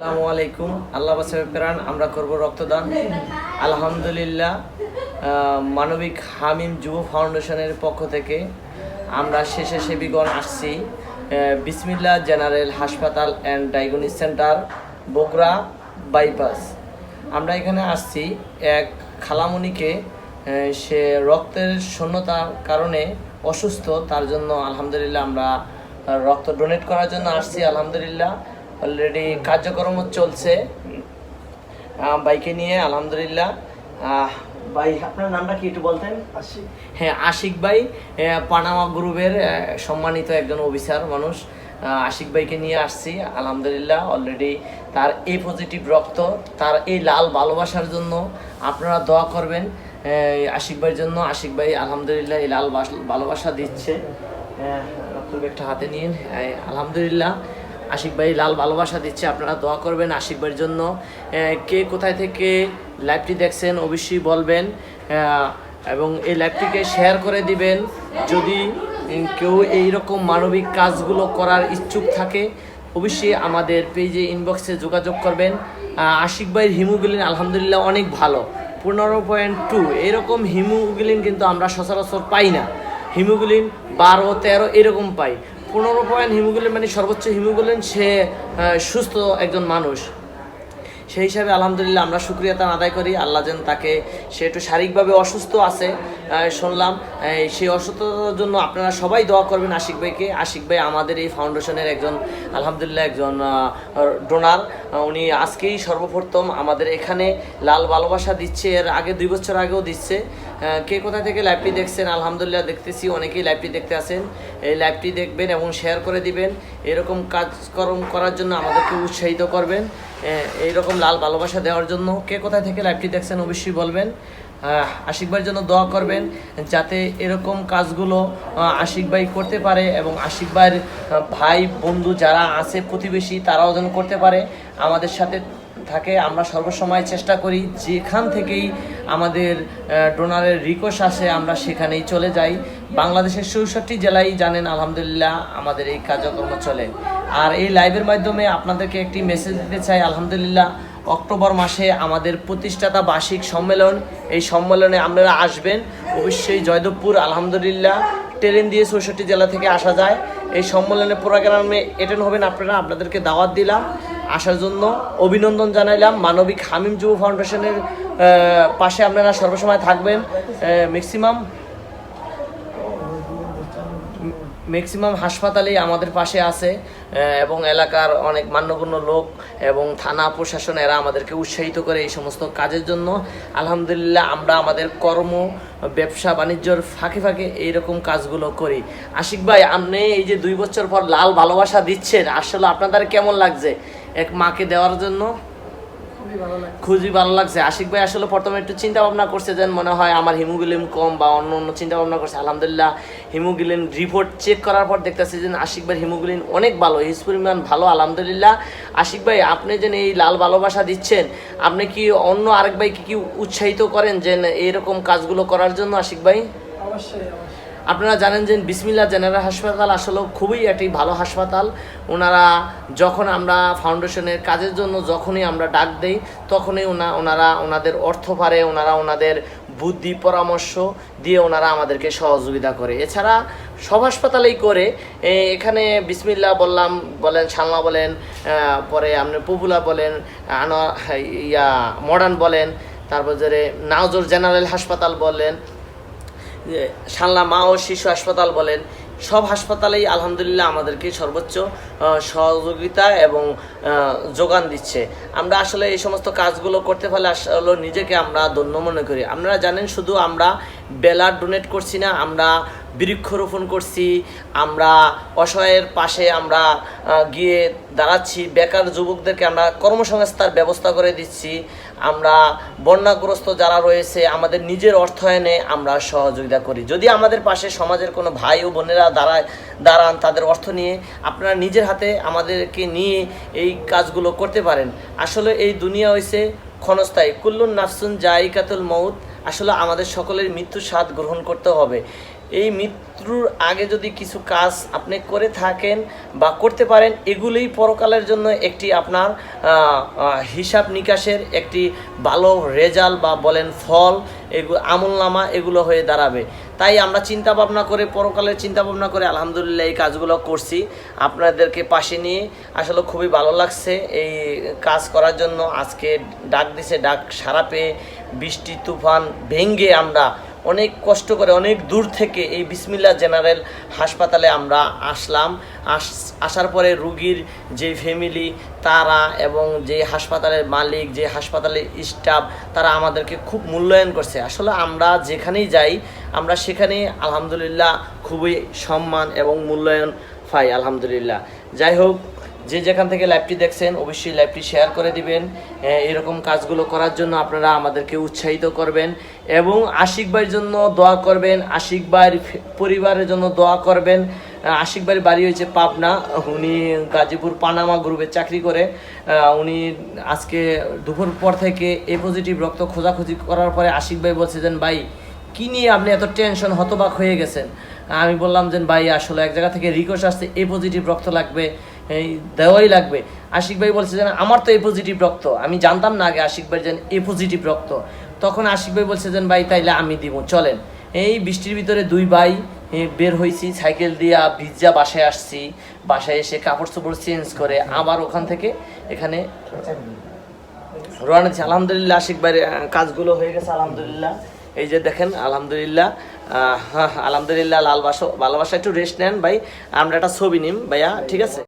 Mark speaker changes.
Speaker 1: আসসালামু আলাইকুম। আল্লাহ বাসাবে প্রাণ, আমরা করব রক্তদান। আলহামদুলিল্লাহ মানবিক হামিম যুব ফাউন্ডেশনের পক্ষ থেকে আমরা শেষে সেবিগণ আসছি বিসমিল্লা জেনারেল হাসপাতাল and diagnostic centre Bogura bypass. আমরা এখানে আসছি এক খালামণিকে সে রক্তের শূন্যতার কারণে অসুস্থ, তার জন্য আলহামদুলিল্লাহ আমরা রক্ত ডোনেট করার জন্য আসছি, আলহামদুলিল্লাহ। অলরেডি কার্যক্রম চলছে। বাইকে নিয়ে আলহামদুলিল্লাহ। ভাই আপনার নামটা কি একটু বলতেন?
Speaker 2: আসি
Speaker 1: হ্যাঁ আশিক ভাই পানামা গ্রুপের সম্মানিত একজন অফিসার মানুষ। আশিক ভাইকে নিয়ে আসছি আলহামদুলিল্লাহ অলরেডি তার এই পজিটিভ রক্ত তার এই লাল ভালোবাসার জন্য আপনারা দোয়া করবেন। আশিক ভাইয়ের জন্য আশিক ভাই আলহামদুলিল্লাহ এই লাল ভালোবাসা দিচ্ছে। রক্ত ব্যাগটা হাতে নিন। আলহামদুলিল্লাহ। আশিক ভাই লাল ভালোবাসা দিচ্ছে, আপনারা দোয়া করবেন আশিক ভাইয়ের জন্য। কে কোথায় থেকে লাইভটি দেখছেন অবশ্যই বলবেন। এবং এই লাইভটিকে শেয়ার করে দিবেন। যদি কেউ এই রকম মানবিক কাজগুলো করার ইচ্ছুক থাকে, অবশ্যই আমাদের পেজে ইনবক্সে যোগাযোগ করবেন। আশিক ভাইয়ের হিমোগ্লোবিন আলহামদুলিল্লাহ অনেক ভালো। পনেরো পয়েন্ট টু এরকম হিমোগ্লোবিন কিন্তু আমরা সচরাচর পাই না। হিমোগ্লোবিন বারো, তেরো এরকম পাই। পনেরো পয়েন্ট হিমোগ্লোবিন মানে সর্বোচ্চ হিমোগ্লোবিন, সে সুস্থ একজন মানুষ। সেই হিসাবে আলহামদুলিল্লাহ আমরা সুক্রিয়াতা আদায় করি। আল্লাহ যেন তাকে, সে একটু শারীরিকভাবে অসুস্থ আছে শুনলাম। সেই অসুস্থতার জন্য আপনারা সবাই দোয়া করবেন আশিক ভাইকে। আশিক ভাই আমাদের এই ফাউন্ডেশনের একজন, আলহামদুলিল্লাহ একজন ডোনার। উনি আজকেই সর্বপ্রথম আমাদের এখানে লাল ভালোবাসা দিচ্ছে। এর আগে দুই বছর আগেও দিচ্ছে। কে কোথা থেকে লাইভটি দেখছেন? আলহামদুলিল্লাহ দেখতেছি, অনেকেই লাইভটি দেখতে আসেন এই লাইভটি দেখবেন এবং শেয়ার করে দিবেন। এরকম কাজকর্ম করার জন্য আমাদেরকে উৎসাহিত করবেন এইরকম লাল ভালোবাসা দেওয়ার জন্য। কে কোথায় থেকে লাইভটি দেখছেন অবশ্যই বলবেন। আশিক ভাইয়ের জন্য দোয়া করবেন, যাতে এরকম কাজগুলো আশিক ভাই করতে পারে এবং আশিক ভাইয়ের ভাই, বন্ধু যারা আছে প্রতিবেশী, তারাও যেন করতে পারে। আমাদের সাথে থাকে, আমরা সর্বসময় চেষ্টা করি যেখান থেকেই আমাদের ডোনারের রিকোয়েস্ট আসে, আমরা সেখানেই চলে যাই। বাংলাদেশের চৌষট্টি জেলায় জানেন, আলহামদুলিল্লাহ, আমাদের এই কার্যক্রম চলে। আর এই লাইভের মাধ্যমে আপনাদেরকে একটি মেসেজ দিতে চাই। আলহামদুলিল্লাহ, অক্টোবর মাসে আমাদের প্রতিষ্ঠাতা বার্ষিক সম্মেলন, এই সম্মেলনে আপনারা আসবেন। অবশ্যই জয়দেবপুর, আলহামদুলিল্লাহ, ট্রেন দিয়ে চৌষট্টি জেলা থেকে আসা যায়। এই সম্মেলনে প্রোগ্রামে অ্যাটেন্ড হবেন আপনারা। আপনাদেরকে দাওয়াত দিলাম। আসার জন্য অভিনন্দন জানাইলাম। মানবিক হামিম যুব ফাউন্ডেশনের পাশে আপনারা সর্বসময় থাকবেন। ম্যাক্সিমাম ম্যাক্সিমাম হাসপাতালেই আমাদের পাশে আছে এবং এলাকার অনেক মান্যগণ্য লোক এবং থানা প্রশাসন এরা আমাদেরকে উৎসাহিত করে এই সমস্ত কাজের জন্য। আলহামদুলিল্লাহ আমরা আমাদের কর্ম, ব্যবসা, বাণিজ্যর ফাঁকে ফাঁকে এইরকম কাজগুলো করি। আশিক ভাই, আপনি এই যে দুই বছর পর লাল ভালোবাসা দিচ্ছেন, আসলে আপনাদের কেমন লাগছে? এক মাকে দেওয়ার জন্য।
Speaker 2: খুবই ভালো
Speaker 1: লাগছে। আশিক ভাই আসলে প্রথমে একটু চিন্তা ভাবনা করছে যেন মনে হয় আমার হিমোগ্লোবিন কম বা অন্য অন্য চিন্তা ভাবনা করছে। আলহামদুলিল্লাহ হিমোগ্লোবিন রিপোর্ট চেক করার পর দেখতেছি যে আশিক ভাই হিমোগ্লোবিন অনেক ভালো হিস পরিমাণ ভালো আলহামদুলিল্লাহ। আশিক ভাই আপনি যেন এই লাল ভালোবাসা দিচ্ছেন আপনি কি অন্য আরেক ভাইকে কি উৎসাহিত করেন যে এইরকম কাজগুলো করার জন্য আশিক ভাই?
Speaker 2: অবশ্যই।
Speaker 1: আপনারা জানেন যে বিসমিল্লা জেনারেল হাসপাতাল আসলে খুবই একটি ভালো হাসপাতাল। ওনারা যখন আমরা ফাউন্ডেশনের কাজের জন্য যখনই আমরা ডাক দেই, তখনই ওনা, ওনারা ওনাদের অর্থ পারে, ওনারা ওনাদের বুদ্ধি, পরামর্শ দিয়ে ওনারা আমাদেরকে সহযোগিতা করে। এছাড়া সব হাসপাতালেই করে। এখানে বিসমিল্লা বললাম, বলেন, সালমা বলেন পরে আপনি পপুলা বলেন আনোয়া ইয়া, মডার্ন বলেন, তারপর যে নাওজোর জেনারেল হাসপাতাল বললেন সালনা মা ও শিশু হাসপাতাল বলেন, সব হাসপাতালেই আলহামদুলিল্লাহ আমাদেরকে সর্বোচ্চ সহযোগিতা এবং যোগান দিচ্ছে। আমরা আসলে এই সমস্ত কাজগুলো করতে পারলে আসলে নিজেকে আমরা ধন্য মনে করি। আপনারা জানেন শুধু আমরা বেলার ডোনেট করছি না, আমরা বৃক্ষরোপণ করছি, আমরা অসহায়ের পাশে আমরা গিয়ে দাঁড়াচ্ছি, বেকার যুবকদেরকে আমরা কর্মসংস্থার ব্যবস্থা করে দিচ্ছি আমরা বন্যাগ্রস্ত যারা রয়েছে, আমাদের নিজের অর্থায়নে আমরা সহযোগিতা করি। যদি আমাদের পাশে সমাজের কোনো ভাই ও বোনেরা দাঁড়ায় দাঁড়ান তাদের অর্থ নিয়ে, আপনারা নিজের হাতে আমাদেরকে নিয়ে এই কাজগুলো করতে পারেন। আসলে এই দুনিয়া হয়েছে ক্ষণস্থায়ী। কুল্লুন নাফসুন জাইকাতুল মৌত আসলে আমাদের সকলের মৃত্যু স্বাদ গ্রহণ করতে হবে। এই মৃত্যুর আগে যদি কিছু কাজ আপনি করে থাকেন বা করতে পারেন, এগুলোই পরকালের জন্য একটি আপনার হিসাব নিকাশের একটি ভালো রেজাল্ট বা বলেন ফল এগুলো আমলনামা এগুলো হয়ে দাঁড়াবে। তাই আমরা চিন্তা ভাবনা করে, পরকালের চিন্তা ভাবনা করে আলহামদুলিল্লাহ এই কাজগুলো করছি। আপনাদেরকে পাশে নিয়ে আসলে খুবই ভালো লাগছে এই কাজ করার জন্য। আজকে ডাক দিছে, ডাক সারা পেয়ে বৃষ্টি, তুফান ভেঙ্গে আমরা অনেক কষ্ট করে অনেক দূর থেকে এই বিসমিল্লা জেনারেল হাসপাতালে আমরা আসলাম। আস- আসার পরে রুগীর যে ফ্যামিলি, তারা এবং যে হাসপাতালের মালিক, যে হাসপাতালের স্টাফ, তারা আমাদেরকে খুব মূল্যায়ন করছে। আসলে আমরা যেখানেই যাই, আমরা সেখানে আলহামদুলিল্লাহ খুবই সম্মান এবং মূল্যায়ন পাই, আলহামদুলিল্লাহ। যাই হোক যে যেখান থেকে লাইভটি দেখছেন, অবশ্যই লাইভটি শেয়ার করে দিবেন। এরকম কাজগুলো করার জন্য আপনারা আমাদেরকে উৎসাহিত করবেন এবং আশিক ভাইয়ের জন্য দোয়া করবেন, আশিক ভাইয়ের পরিবারের জন্য দোয়া করবেন। আশিক ভাইয়ের বাড়ি হয়েছে পাবনা, উনি গাজীপুর পানামা গ্রুপে চাকরি করে। উনি আজকে দুপুর পর থেকে এ পজিটিভ রক্ত খোঁজাখুঁজি করার পরে আশিক ভাই বলছিলেন ভাই, কি নিয়ে আপনি এত টেনশন হতবাক হয়ে গেছেন? আমি বললাম যে, ভাই, আসলে এক জায়গা থেকে রিকোয়েস্ট আসছে এ পজিটিভ রক্ত লাগবে। এই দেওয়াই লাগবে। আশিক ভাই বলছে যে আমার তো এ পজিটিভ রক্ত। আমি জানতাম না আগে আশিক ভাই যেন এ পজিটিভ রক্ত। তখন আশিক ভাই বলছে যেন, ভাই, তাইলে আমি দিব, চলেন। এই বৃষ্টির ভিতরে দুই ভাই বের হয়েছি সাইকেল দিয়া ভিজা বাসায় আসছি। বাসায় এসে কাপড় চোপড় চেঞ্জ করে আবার ওখান থেকে এখানে রওনা আলহামদুলিল্লাহ, আশিক ভাইয়ের কাজগুলো হয়ে গেছে, আলহামদুলিল্লাহ। এই যে দেখেন, আলহামদুলিল্লাহ আলহামদুলিল্লাহ, লাল বাসো, ভালোবাসা, একটু রেস্ট নেন ভাই। আমরা একটা ছবি নিম, ভাইয়া, ঠিক আছে?